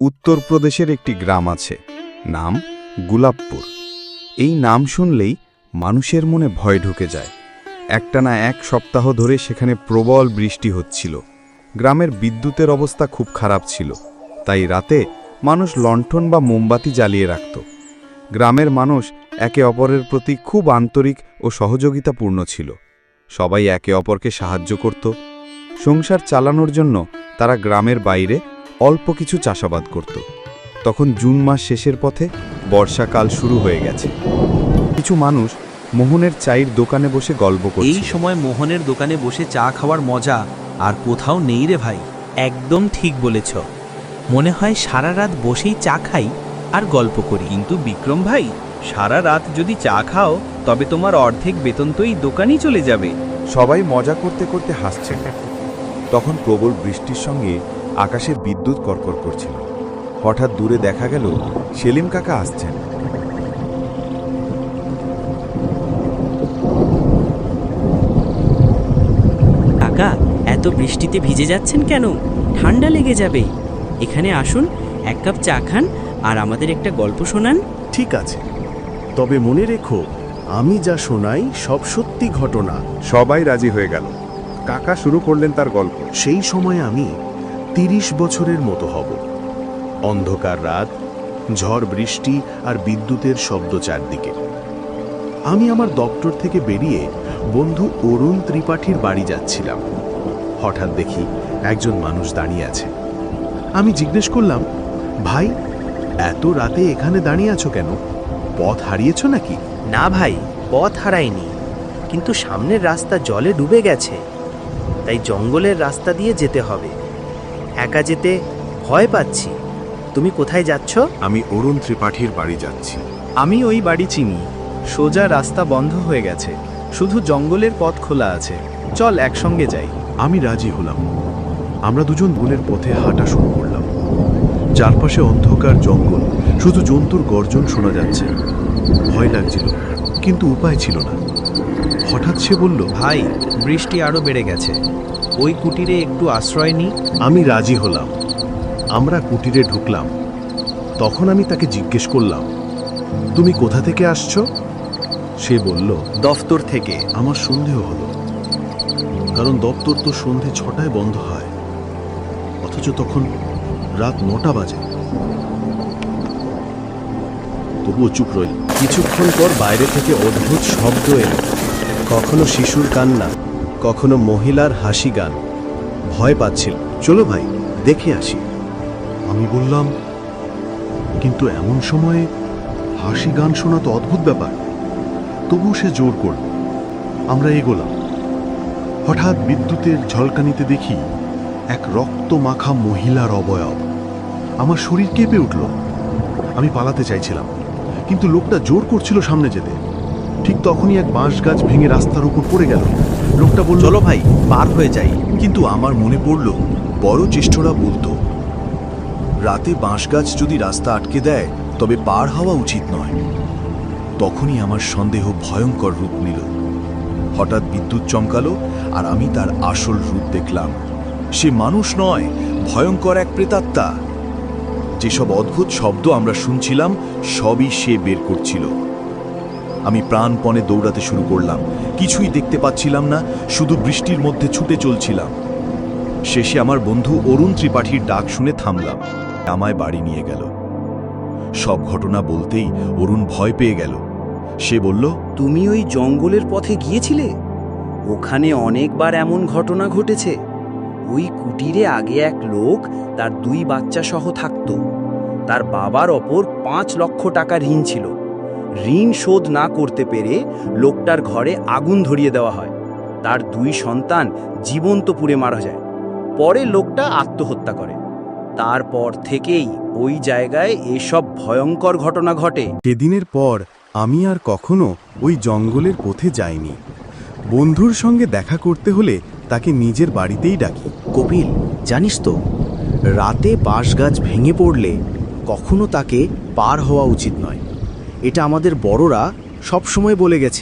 উত্তরপ্রদেশের একটি গ্রাম আছে, নাম গুলাবপুর। এই নাম শুনলেই মানুষের মনে ভয় ঢুকে যায়। একটানা এক সপ্তাহ ধরে সেখানে প্রবল বৃষ্টি হচ্ছিল। গ্রামের বিদ্যুতের অবস্থা খুব খারাপ ছিল, তাই রাতে মানুষ লণ্ঠন বা মোমবাতি জ্বালিয়ে রাখত। গ্রামের মানুষ একে অপরের প্রতি খুব আন্তরিক ও সহযোগিতাপূর্ণ ছিল। সবাই একে অপরকে সাহায্য করত। সংসার চালানোর জন্য তারা গ্রামের বাইরে অল্প কিছু চাষাবাদ করত। তখন জুন মাস শেষের পথে বর্ষাকাল শুরু হয়ে গেছে। কিছু মানুষ মোহনের চায়ের দোকানে বসে গল্প করে এই সময় মোহনের দোকানে বসে চা খাওয়ার মজা আর কোথাও নেই রে ভাই একদম ঠিক বলেছ। মনে হয় সারা রাত বসেই চা খাই আর গল্প করি। কিন্তু বিক্রম ভাই সারা রাত যদি চা খাও তবে তোমার অর্ধেক বেতন তো এই দোকানেই চলে যাবে। সবাই মজা করতে করতে হাসছে। তখন প্রবল বৃষ্টির সঙ্গে আকাশে বিদ্যুৎ কর্কর করছিল। হঠাৎ দূরে দেখা গেল সেলিম কাকা আসছেন। কাকা এত বৃষ্টিতে ভিজে যাচ্ছেন কেন? ঠান্ডা লেগে যাবে। এখানে আসুন এক কাপ চা খান আর আমাদের একটা গল্প শোনান। ঠিক আছে। তবে মনে রেখো আমি যা শোনাই সব সত্যি ঘটনা। সবাই রাজি হয়ে গেল। কাকা শুরু করলেন তার গল্প। সেই সময় আমি তিরিশ বছরের মতো হব। অন্ধকার রাত, ঝড় বৃষ্টি আর বিদ্যুতের শব্দ চারদিকে। আমি আমার দপ্তর থেকে বেরিয়ে বন্ধু অরুণ ত্রিপাঠীর বাড়ি যাচ্ছিলাম। হঠাৎ দেখি একজন মানুষ দাঁড়িয়ে আছে। আমি জিজ্ঞেস করলাম, ভাই, এত রাতে এখানে দাঁড়িয়ে আছো কেন? পথ হারিয়েছ নাকি? না ভাই, পথ হারায়নি কিন্তু সামনের রাস্তা জলে ডুবে গেছে। তাই জঙ্গলের রাস্তা দিয়ে যেতে হবে। একা যেতে ভয় পাচ্ছি। তুমি কোথায় যাচ্ছ? আমি অরুণ ত্রিপাঠীর বাড়ি যাচ্ছি। আমি ওই বাড়ি চিনি। সোজা রাস্তা বন্ধ হয়ে গেছে। শুধু জঙ্গলের পথ খোলা আছে। চল একসঙ্গে যাই। আমি রাজি হলাম। আমরা দুজন বনের পথে হাঁটা শুরু করলাম। চারপাশে অন্ধকার জঙ্গল। শুধু জন্তুর গর্জন শোনা যাচ্ছে। ভয় লাগছিল কিন্তু উপায় ছিল না। হঠাৎ সে বলল, ভাই, বৃষ্টি আরও বেড়ে গেছে। ওই কুটিরে একটু আশ্রয় নিই। আমি রাজি হলাম। আমরা কুটিরে ঢুকলাম। তখন আমি তাকে জিজ্ঞেস করলাম, তুমি কোথা থেকে আসছো? সে বলল, দফতর থেকে। আমার সন্দেহ হলো। কারণ দপ্তর তো সন্ধে ছটায় বন্ধ হয়। অথচ তখন রাত নটা বাজে। তবুও চুপ রইল। কিছুক্ষণ পর বাইরে থেকে অদ্ভুত শব্দ এলো। কখনো শিশুর কান্না, কখনো মহিলার হাসি গান। ভয় পাচ্ছিল। চলো ভাই, দেখে আসি। আমি বললাম, কিন্তু এমন সময়ে হাসি গান শোনা তো অদ্ভুত ব্যাপার। তবু সে জোর করল। আমরা এগোলাম। হঠাৎ বিদ্যুতের ঝলকানিতে দেখি এক রক্ত মাখা মহিলার অবয়ব। আমার শরীর কেঁপে উঠল। আমি পালাতে চাইছিলাম, কিন্তু লোকটা জোর করছিল সামনে যেতে। ঠিক তখনই এক বাঁশ গাছ ভেঙে রাস্তার উপর পড়ে গেল। লোকটা বলল চলো ভাই পার হয়ে যাই। কিন্তু আমার মনে পড়ল বড় জ্যেষ্ঠরা বলতো রাতে বাঁশ গাছ যদি রাস্তা আটকে দেয় তবে পার হওয়া উচিত নয়। তখনই আমার সন্দেহ ভয়ঙ্কর রূপ নিল। হঠাৎ বিদ্যুৎ চমকালো আর আমি তার আসল রূপ দেখলাম। সে মানুষ নয় ভয়ঙ্কর এক প্রেতাত্মা। যেসব অদ্ভুত শব্দ আমরা শুনছিলাম সবই সে বের করছিল। আমি প্রাণপণে দৌড়াতে শুরু করলাম। কিছুই দেখতে পাচ্ছিলাম না, শুধু বৃষ্টির মধ্যে ছুটে চলছিলাম। শেষে আমার বন্ধু অরুণ ত্রিপাঠীর ডাক শুনে থামলাম। আমায় বাড়ি নিয়ে গেল। সব ঘটনা বলতেই অরুণ ভয় পেয়ে গেল। সে বলল, তুমি ওই জঙ্গলের পথে গিয়েছিলে? ওখানে অনেকবার এমন ঘটনা ঘটেছে। ওই কুটিরে আগে এক লোক, তার দুই বাচ্চা সহ থাকতো। তার বাবার ওপর পাঁচ লক্ষ টাকা ঋণ ছিল। ঋণ শোধ না করতে পেরে লোকটার ঘরে আগুন ধরিয়ে দেওয়া হয়। তার দুই সন্তান জীবন্ত পুড়ে মারা যায়। পরে লোকটা আত্মহত্যা করে। তারপর থেকেই ওই জায়গায় এসব ভয়ঙ্কর ঘটনা ঘটে। সেদিনের পর আমি আর কখনো ওই জঙ্গলের পথে যাইনি। বন্ধুর সঙ্গে দেখা করতে হলে তাকে নিজের বাড়িতেই ডাকি। কপিল জানিস তো রাতে বাঁশ গাছ ভেঙে পড়লে কখনো তাকে পার হওয়া উচিত নয়। এটা আমাদের বড়রা সবসময় বলে গেছে।